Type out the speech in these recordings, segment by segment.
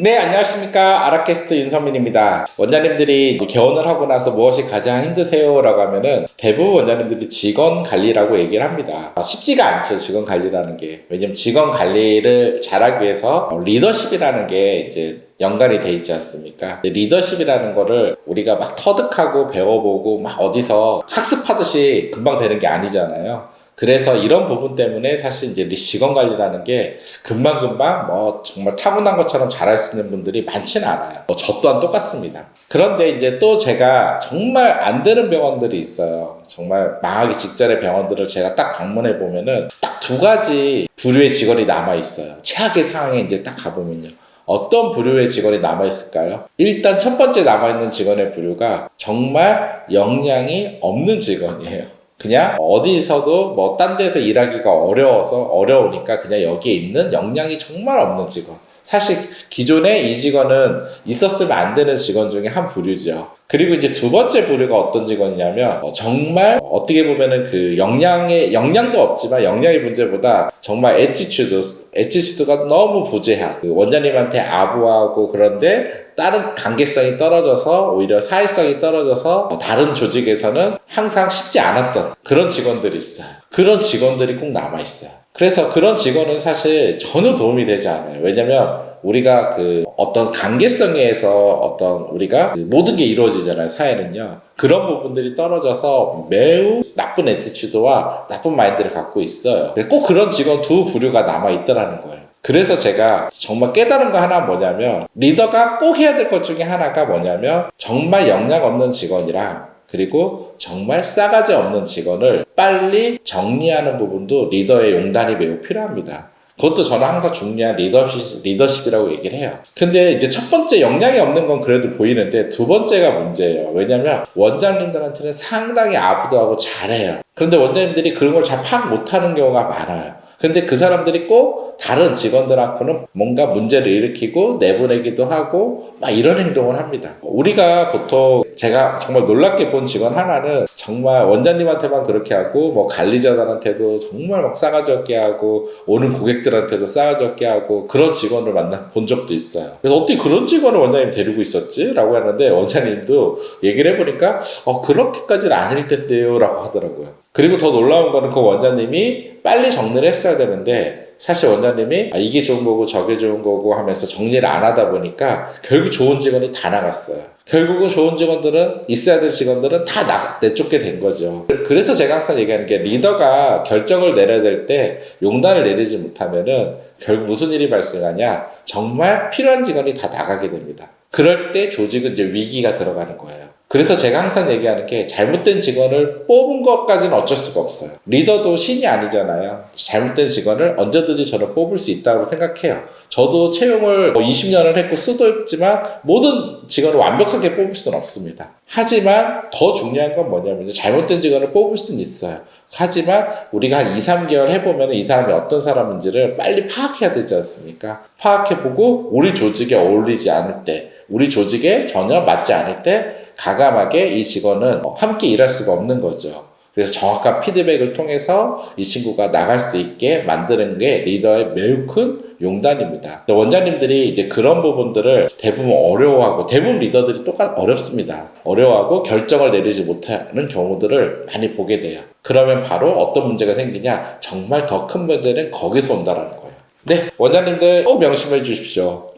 네, 안녕하십니까. 아라캐스트 윤성민입니다. 원장님들이 개원을 하고 나서 무엇이 가장 힘드세요? 라고 하면은 대부분 원장님들이 직원 관리라고 얘기를 합니다. 아, 쉽지가 않죠, 직원 관리라는 게. 왜냐면 직원 관리를 잘하기 위해서 어, 리더십이라는 게 이제 연관이 돼 있지 않습니까? 리더십이라는 거를 우리가 막 터득하고 배워보고 막 어디서 학습하듯이 금방 되는 게 아니잖아요. 그래서 이런 부분 때문에 사실 이제 직원 관리라는 게 금방금방 뭐 정말 타고난 것처럼 잘할 수 있는 분들이 많지는 않아요. 뭐 저 또한 똑같습니다. 그런데 이제 또 제가 정말 안 되는 병원들이 있어요. 정말 망하기 직전의 병원들을 제가 딱 방문해 보면은 딱 두 가지 부류의 직원이 남아 있어요. 최악의 상황에 이제 딱 가보면요. 어떤 부류의 직원이 남아있을까요? 일단 첫 번째 남아있는 직원의 부류가 정말 역량이 없는 직원이에요. 그냥 어디서도 뭐 딴 데서 일하기가 어려워서 어려우니까 그냥 여기에 있는 역량이 정말 없는 직원. 사실 기존에 이 직원은 있었으면 안 되는 직원 중에 한 부류죠. 그리고 이제 두 번째 부류가 어떤 직원이냐면 어, 정말 어떻게 보면은 그 역량의 역량도 없지만 역량의 문제보다 정말 에티튜드 에티튜드가 너무 부재한 그 원장님한테 아부하고 그런데 다른 관계성이 떨어져서 오히려 사회성이 떨어져서 어, 다른 조직에서는 항상 쉽지 않았던 그런 직원들이 있어요. 그런 직원들이 꼭 남아 있어요. 그래서 그런 직원은 사실 전혀 도움이 되지 않아요. 왜냐면 우리가 그 어떤 관계성에서 어떤 우리가 그 모든 게 이루어지잖아요. 사회는요. 그런 부분들이 떨어져서 매우 나쁜 에티튜드와 나쁜 마인드를 갖고 있어요. 꼭 그런 직원 두 부류가 남아 있더라는 거예요. 그래서 제가 정말 깨달은 거 하나 뭐냐면 리더가 꼭 해야 될 것 중에 하나가 뭐냐면 정말 역량 없는 직원이랑 그리고 정말 싸가지 없는 직원을 빨리 정리하는 부분도 리더의 용단이 매우 필요합니다. 그것도 저는 항상 중요한 리더십, 리더십이라고 얘기를 해요. 근데 이제 첫 번째 역량이 없는 건 그래도 보이는데 두 번째가 문제예요. 왜냐면 원장님들한테는 상당히 아부도 하고 잘해요. 그런데 원장님들이 그런 걸 잘 파악 못하는 경우가 많아요. 근데 그 사람들이 꼭 다른 직원들하고는 뭔가 문제를 일으키고 내보내기도 하고 막 이런 행동을 합니다. 우리가 보통 제가 정말 놀랍게 본 직원 하나는 정말 원장님한테만 그렇게 하고 뭐 관리자들한테도 정말 막 싸가지 없게 하고 오는 고객들한테도 싸가지 없게 하고 그런 직원을 만나 본 적도 있어요. 그래서 어떻게 그런 직원을 원장님 데리고 있었지? 라고 하는데 원장님도 얘기를 해보니까 어 그렇게까지는 아닐 텐데요 라고 하더라고요. 그리고 더 놀라운 거는 그 원장님이 빨리 정리를 했어야 되는데 사실 원장님이 아, 이게 좋은 거고 저게 좋은 거고 하면서 정리를 안 하다 보니까 결국 좋은 직원이 다 나갔어요. 결국은 좋은 직원들은 있어야 될 직원들은 다 나, 내쫓게 된 거죠. 그래서 제가 항상 얘기하는 게 리더가 결정을 내려야 될 때 용단을 내리지 못하면은 결국 무슨 일이 발생하냐 정말 필요한 직원이 다 나가게 됩니다. 그럴 때 조직은 이제 위기가 들어가는 거예요. 그래서 제가 항상 얘기하는 게 잘못된 직원을 뽑은 것까지는 어쩔 수가 없어요. 리더도 신이 아니잖아요. 잘못된 직원을 언제든지 저는 뽑을 수 있다고 생각해요. 저도 채용을 20년을 했고 수도했지만 모든 직원을 완벽하게 뽑을 수는 없습니다. 하지만 더 중요한 건 뭐냐면 잘못된 직원을 뽑을 수는 있어요. 하지만 우리가 한 2, 3개월 해보면 이 사람이 어떤 사람인지를 빨리 파악해야 되지 않습니까? 파악해보고 우리 조직에 어울리지 않을 때, 우리 조직에 전혀 맞지 않을 때 가감하게 이 직원은 함께 일할 수가 없는 거죠. 그래서 정확한 피드백을 통해서 이 친구가 나갈 수 있게 만드는 게 리더의 매우 큰 용단입니다. 원장님들이 이제 그런 부분들을 대부분 어려워하고 대부분 리더들이 똑같 어렵습니다. 어려워하고 결정을 내리지 못하는 경우들을 많이 보게 돼요. 그러면 바로 어떤 문제가 생기냐? 정말 더 큰 문제는 거기서 온다라는 거예요. 네, 원장님들 꼭 명심해 주십시오.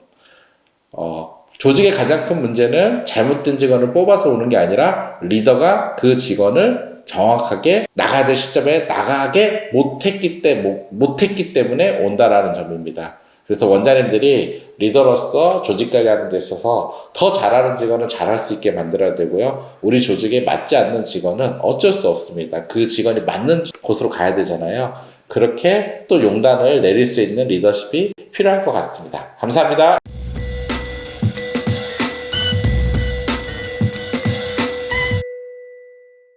어, 조직의 가장 큰 문제는 잘못된 직원을 뽑아서 오는 게 아니라 리더가 그 직원을 정확하게 나가야 될 시점에 나가게 못했기 때 못했기 때문에 온다라는 점입니다. 그래서 원장님들이 리더로서 조직 관리하는 데 있어서 더 잘하는 직원은 잘할 수 있게 만들어야 되고요. 우리 조직에 맞지 않는 직원은 어쩔 수 없습니다. 그 직원이 맞는 곳으로 가야 되잖아요. 그렇게 또 용단을 내릴 수 있는 리더십이 필요할 것 같습니다. 감사합니다.